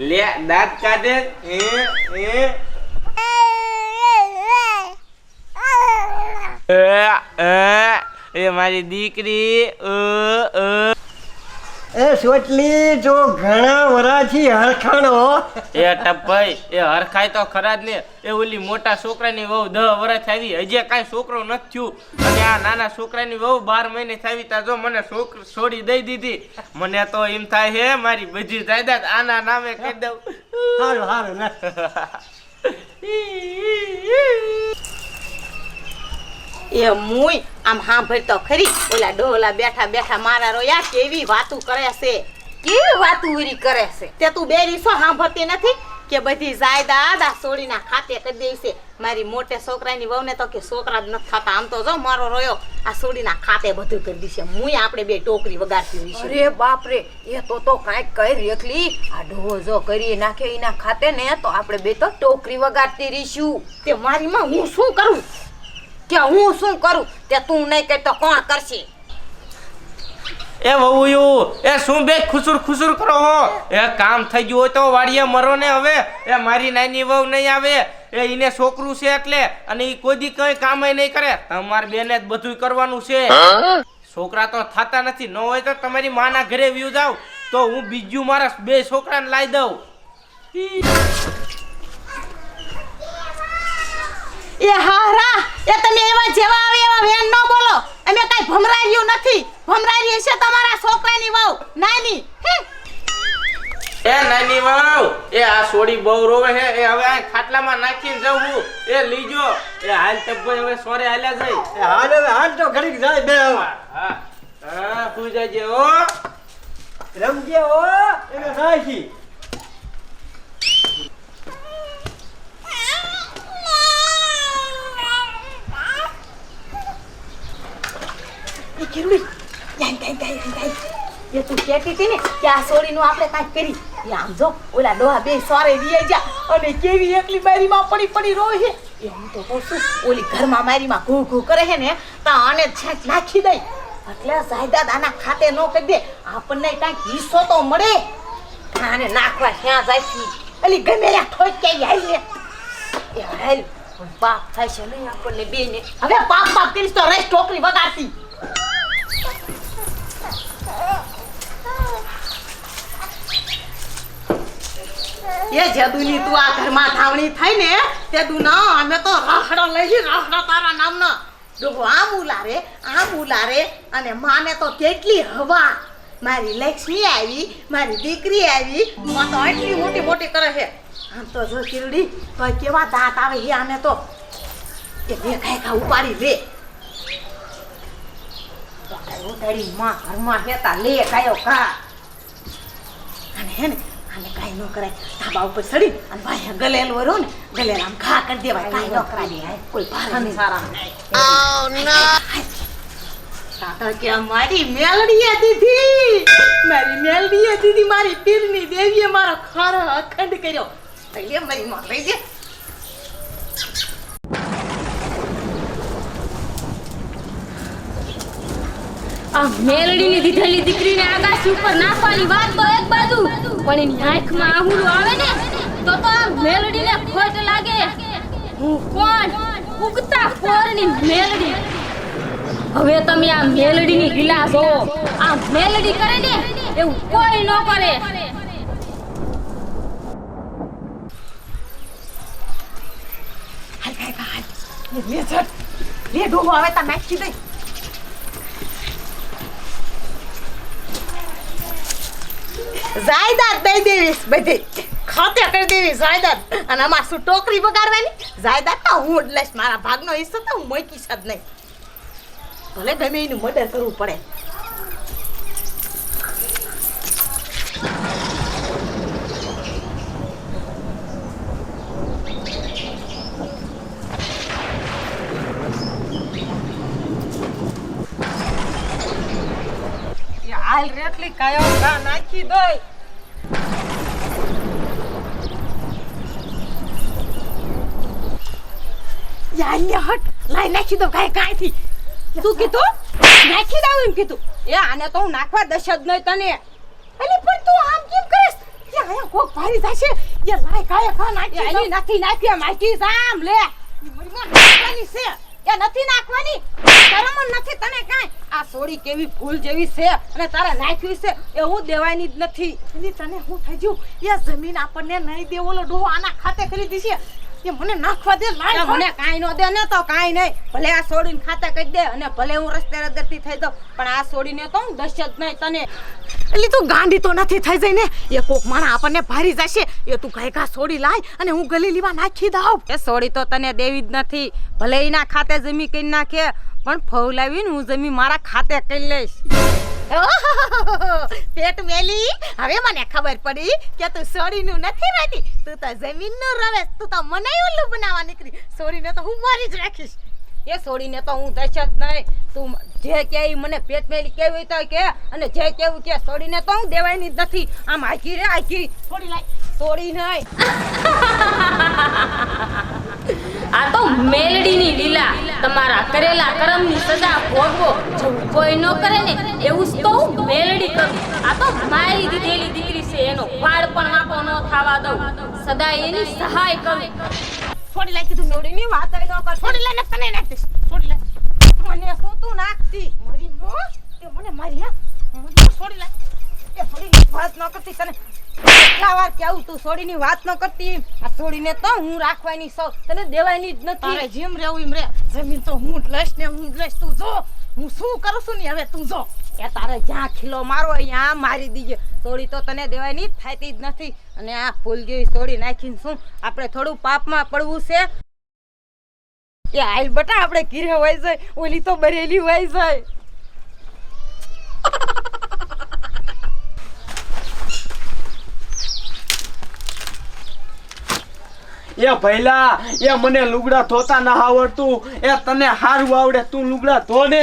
લે દાંત કાઢે એ એ એ, મારી દીકરી અ, અ. એ સોટલી જો ઘણા વરાથી હરખાણો એ ટપભાઈ એ હરખાય તો ખરા જ ને. એ ઓલી મોટા છોકરાની વહુ દહ વર્ષ આવી. હજી કાંઈ છોકરો નથી થયું. અને આ નાના છોકરાની વહુ બાર મહિને આવી. તા જો મને છોકરી છોડી દઈ દીધી. મને તો એમ થાય હે મારી બધી જાયદાદ આના નામે કહી દઉં. સારું સારું ના એ મુય આમ સાંભળ તો ખરી. ઓલા ડોલા બેઠા બેઠા મારા રોયા કેવી વાતું કરે છે? કેવી વાતું ઉરી કરે છે? તે તું બેરી રીસો સાંભળતી નથી કે બધી જાયદાદ આ સોડીના ખાતે કરી દે છે? મારી મોટે છોકરાની વહુને તો કે છોકરા જ નથી થતા. આમ તો જો મારો રોયો આ સોડીના ખાતે બધું કરી દેશે. મુય આપણે બે ટોકરી વગાડતી હોઈશું અરે બાપ રે એ તો તો કાંઈક કઈ રેખલી આ ડોહો જો કરી નાખે એના ખાતે ને તો આપણે બે તો ટોકરી વગાડતી રહીશું. તે મારી માં હું શું કરું? કે હું શું કરું? તે તું નહીં કહે તો કોણ કરશે? એ વહુયું એ શું બે ખુસુર ખુસુર કરો હો? એ કામ થઈ ગયું હોય તો વાડીએ મરો ને હવે. એ મારી નાની વહુ નહીં આવે. એ એને છોકરું છે એટલે અને એ કોઈ દી કઈ કામ નહીં કરે. તમારે બેને જ બધું કરવાનું છે. છોકરા તો થતા નથી. ન હોય તો તમારી માના ઘરે વ્યુ જાવ. તો હું બીજું મારા બે છોકરાને લાવી દઉં. એ હારા એ તમે એવા જેવા આવે એવા વેન ન બોલો અમે કઈ ભમરાર્યું નથી. ભમરારી છે તમારા છોકરાની વહુ. નાની. એ નાની વહુ એ આ સોડી બહુ રોવે હે એ હવે આ ખાટલામાં નાખીને જવું એ લીજો. એ હાલ ટબ્બો હવે સોરે હાલ્યા જઈ એ હાલ હવે હાલ તો ઘડીક જાય બે હવે. હા હા. પૂજાજે ઓ હો. રમજે હો. એને સાચી એ કિરુડી. જાય જાય જાય જાય એ તું કહેતી હતી ને કે આ સોડીનું આપણે કાંઈક કરી એ આમ જો, ઓલા ડોહા બે સોરે વીએ જા અને કેવી એકલી મારીમાં પડી પડી રોવે છે. એ હું તો કહું છું, ઓલી ઘરમાં મારીમાં ઘૂ ઘૂ કરે છે ને, તો આને છેક નાખી દઈ. એટલે સાયદા દાના ખાતે ન કરી દે, આપણને કાંઈક હિસ્સો તો મળે. આને નાખવા ક્યાં જાય છે? અલી ગમે ઠોક કે આવી ને એ હાલ, બાપ થાય છે નહીં આપણને બે ને હવે પાપ પાપ કરીશ તો રેસ ટોકરી વગાડતી. એ જદુની તું આ ઘરમાં ધાવણી થઈ ને તે દુ અમે તો રાહડો લઈ રાહડો તારા નામનો. ડોહો, આમ ઉલારે આમ ઉલારે, અને માને તો કેટલી હવા. મારી લક્ષ્મી આવી, મારી દીકરી આવી, માં તો એટલી મોટી મોટી કરે છે. આમ તો જો કિરડી તો કેવા દાંત આવે છે આને તો? એ ખાઈ ખા ઉપાડી લે ઉધાડી માં ઘરમાં હેતા, લે કાયો કા અને હે ને આને કાંઈ ન કરાય. ધાબા ઉપર ચડી અને ભાઈ ગલેલ વરો ને ગલેલ આમ ઘા કરી દેવાય. કાંઈ ન કરાય. કોઈ ભાર નહીં. સારા તાતા કે મારી મેલડીએ દીધી. મારી મેલડીએ દીધી મારી પીરની દેવીએ મારો ખારો અખંડ કર્યો. લઈ લે મારી માં લઈ લે. આ મેલડીની દીધેલી દીકરીને આકાશ ઉપર નાખવાની વાત તો એક બાજુ, પણ એની આંખમાં આહુરું આવે ને, તો તો આ મેલડીને ખોટ લાગે. હું કોણ? ઉગતા કોરની મેલડી? હવે તમે આ મેલડીની ગિલાસ હો આ મેલડી કરે ને, એવું કોઈ ન કરે. લે લે ડોહો આવે તા નાખી દઈ જાયદાદ દઈ દેવીશ બધી ખાતે કરી દેવી જાયદાદ. અને આમાં શું ટોકરી બગાડવાની જાયદાદ તો હું જ લઈશ મારા ભાગનો હિસ્સો તો હું મૂકીશ જ નહીં. ભલે ગમે એનું મર્ડર કરવું પડે. હાલ રેટલી કાયો ખા નાખી દઈ યા અહીંયા હટ. લાઈ નાખી દો કાય કાંઈથી શું કીધું? નાખી દઉં એમ કીધું. એ આને તો હું નાખવા દશ જ નહીં તને. અલી પણ તું આમ કેમ કરીશ? અહીંયા કોક ભારી થશે એ લાય કાય ખા નાખી નથી નાખી માખી સામ લે. મરીમાં નાખવાની છે. એ નથી નાખવાની? શરમ નથી તને કાંઈ? આ સોડી કેવી ફૂલ જેવી છે અને તારે નાખવી છે એ હું દેવાની જ નથી. તને હું થઈ ગયું? એ જમીન આપણને નહીં દેવો ડોહો આના ખાતે ખરીદી છે. એ મને નાખવા દે લાય મને કાંઈ ન દે ને તો કાંઈ નહીં. ભલે આ સોડીને ખાતે કરી દે અને ભલે હું રસ્તે રદરતી થઈ દઉં પણ આ સોડીને તો હું દશ જ નહીં તને. એટલે તું ગાંડી તો નથી થઈ જઈ ને એ કોક માણા આપણને ભારી જશે. એ તું કઈ કા સોડી લાય અને હું ગલી લીવા નાખી દઉં. એ સોડી તો તને દેવી જ નથી. ભલે એના ખાતે જમી કરી નાખે પણ ફવલાવીને હું જમી મારા ખાતે કરી લઈશ. પેટ મેલી. હવે મને ખબર પડી કે તું સોડીનું નથી રહેતી તું તો જમીનનું રવેશ તું તો મને ઉલ્લુ બનાવવા નીકળી. સોડીને તો હું મારી જ રાખીશ. એ છોડીને તો હું દશ જ નહીં. તું જે કે મને પેટ મેલી કેવી તો કે. અને જે કેવું કે છોડીને તો હું દેવાની જ નથી. આમ આખી રે આખી છોડી લાય. છોડી નહીં. આ તો મેલડીની લીલા. તમારા કરેલા કર્મની સજા ભોગવો. જો કોઈ ન કરે ને એવું જ તો હું મેલડી કરું. આ તો મારી દીધેલી દીકરી છે એનો વાળ પણ માપો ન થવા દઉં. સદા એની સહાય કરું. છોડી લાય તું છોડીની વાત ન કર. છોડી લાય ને તને નાખીશ છોડી લે. મને શું તું નાખતી? મારી મો તે મને મારી હા? છોડી લે. એ થોડી વાત ન કરતી તને. કેટલા વાર કેવું તું છોડીની વાત ન કરતી. આ છોડીને તો હું રાખવાની સૌ તને દેવાની જ નથી. અરે જેમ રહેવું એમ રે. જમીન તો હું જ લઈશ ને હું જ લઈશ. તું જો. હું શું કરું છું ને હવે તું જો. એ તારે જ્યાં ખીલો મારો અહીંયા મારી દીજે. સોડી તો તને દેવાની થતી થાતી જ નથી. અને આ ફૂલ જેવી સોડી નાખીને શું? આપણે થોડું પાપમાં પડવું છે. એ આઈલ બટા આપણે ઘીરે હોય જાય. ઓલી તો બરેલી હોય જાય. એ ભૈલા, એ મને લુગડા ધોતા ના આવડતું. એ તને હારું આવડે, તું લુગડા ધો ને.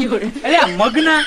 એટલે મગના,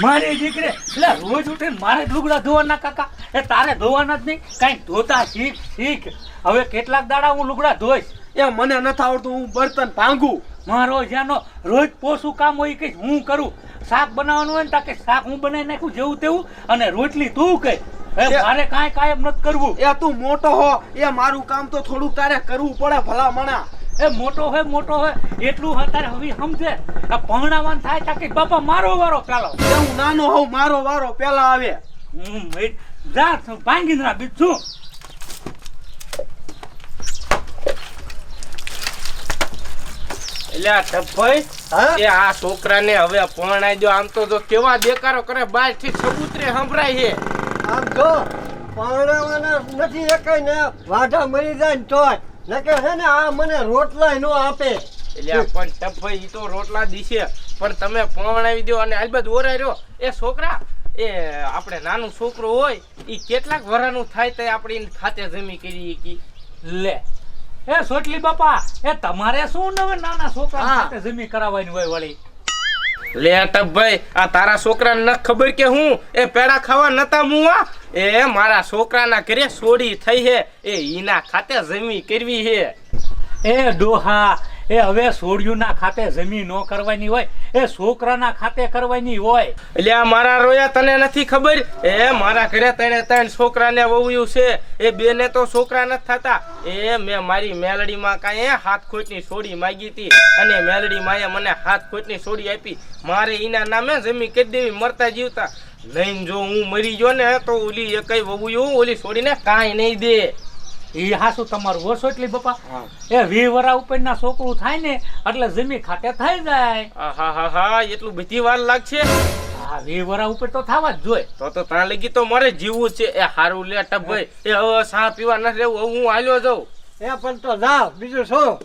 મારી દીકરે, એટલે રોજ ઉઠીને મારે લુગડા ધોવાના કાકા. એ તારે ધોવાના જ નહીં, કાંઈ ધોતા શીખ શીખ. હવે કેટલાક દાડા હું લુગડા ધોઈશ. એ મને નથી આવડતું, હું બર્તન ભાંગું. મારો જ્યાંનો રોજ પોસું કામ હોય કે હું કરું. શાક બનાવવાનું હોય ને તાકે શાક હું બનાવી નાખું, જેવું તેવું. અને રોટલી તું કઈ હવે એ- મારે કાય કાયમ ન કરવું. એ તું મોટો હો. એ મારું કામ તો થોડું તારે કરવું પડે ભલા મણા. એ મોટો હોય મોટો હોય એટલું અત્યારે હવે સમજે. આ પહોણાવાન થાય તાકે બાપા મારો વારો પેલો. હું નાનો હોઉં મારો વારો પેલા આવે. હું જા ભાંગી ના બીજું એટલે આ ટપભાઈ હા? એ આ છોકરાને હવે પરણાઈ દો આમ તો જો કેવા દેકારો કરે બારથી સબૂતરે સંભળાય છે. આમ જો પરણાવાના નથી એકાય ને વાઢા મરી જાય ને તોય. નકે છે ને આ મને રોટલા નો આપે. એટલે પણ ટપભાઈ ઈ તો રોટલા દીશે. પણ તમે પરણાવી દો અને આલબત ઓરાય રહ્યો. એ છોકરા એ આપણે નાનું છોકરો હોય એ કેટલાક વરાનું થાય તે આપણે ખાતે જમી કરી કી લે. એ સોટલી બાપા એ તમારે શું નવે નાના છોકરા ખાતે સાથે જમી કરાવવાની હોય વળી? લે ભાઈ, આ તારા છોકરાને ન ખબર કે હું એ પેડા ખાવા નતા મુવા? એ મારા છોકરાના ઘરે સોડી થઈ હે, એ ઈના ખાતે જમી કરવી હે. એ ડોહા એ હવે સોડિયુંના ખાતે જમી ન કરવાની હોય, એ છોકરાના ખાતે કરવાની હોય. એટલે મારા રોયા તને નથી ખબર? એ મારા ઘરે ત્રણે ત્રણ છોકરાને વહુયું છે. એ બેને તો છોકરા નથી થતા. એ મેં મારી મેલડીમાં કાંઈ હાથ ખોટની સોડી માગી હતી. અને મેલડી માએ મને હાથ ખોટની સોડી આપી. મારે એના નામે જમી કરી દેવી, મરતા જીવતા. લઈને જો હું મરી ગયો ને, તો ઓલી એ કઈ વહુયું, ઓલી છોડીને કાંઈ નહીં દે. એ હાસુ તમારું ઓછો એટલે બાપા એ વી વરા ઉપરના છોકરું થાય ને એટલે જમી ખાતે થઈ જાય. હા હા હા એટલું બધી વાર લાગશે? હા વી વરા ઉપર તો થવા જ જોઈએ. તો તો ત્યાં લગી તો મારે જીવવું છે. એ હારું લે ટપભાઈ એ હવે સા પીવા નથી રહેવું હવે હું હાલ્યો જાઉં. એ પણ તો જા બીજું શું?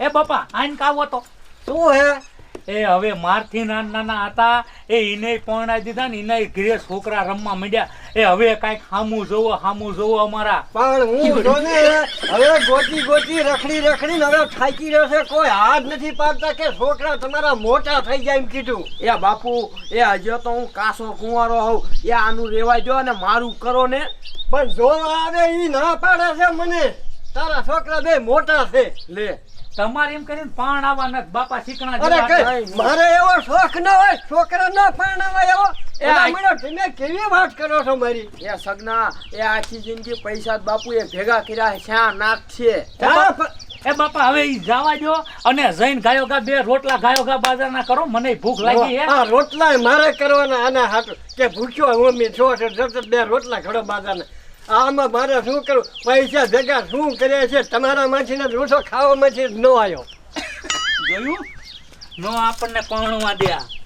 એ બાપા આઈને કાવો તો. શું હે? એ હવે મારથી નાના નાના હતા. એ ઈને પરણાઈ દીધા ને એને ઘરે છોકરા રમવા માંડ્યા. એ હવે કાંઈક હામું જોવો હામું જોવો અમારા. પણ હું જો ને હવે ગોતી ગોતી રખડી રખડી હવે થાકી રહ્યો છે. કોઈ હાથ નથી પાડતા કે છોકરા તમારા મોટા થઈ જાય એમ કીધું. એ બાપુ એ હજુ તો હું કાસો કુંવારો હોઉં. એ આનું રેવાય દો અને મારું કરો ને. પણ જો આવે એ ના પાડે છે મને તારા છોકરા બે મોટા છે. લે. તમારે એમ કરીને પાણ આવવાના બાપા અરે મારે એવો શોખ ન હોય છોકરા ન પરણાવાય એવો. એ અલા, આ- મળો, તમે કેવી વાત કરો છો મારી? એ સગના એ આખી જિંદગી પૈસા બાપુએ ભેગા કર્યા શા નાક છે. એ બાપા હવે ઈ જવા દો અને જઈને ગાયો ગા બે રોટલા ગાયો ગા બાજરાના કરો મને ભૂખ લાગી હે. આ રોટલા મારે કરવાના આના હાટુ. કે ભૂખ્યો હું મેં છો છો બે રોટલા ખડો બાજાને આમાં મારે શું કરું પૈસા ભેગા શું કર્યા છે? તમારા માંથી ને ખાવા ખાવામાંથી નો આવ્યો. જોયું? નો આપણને કોણવા દે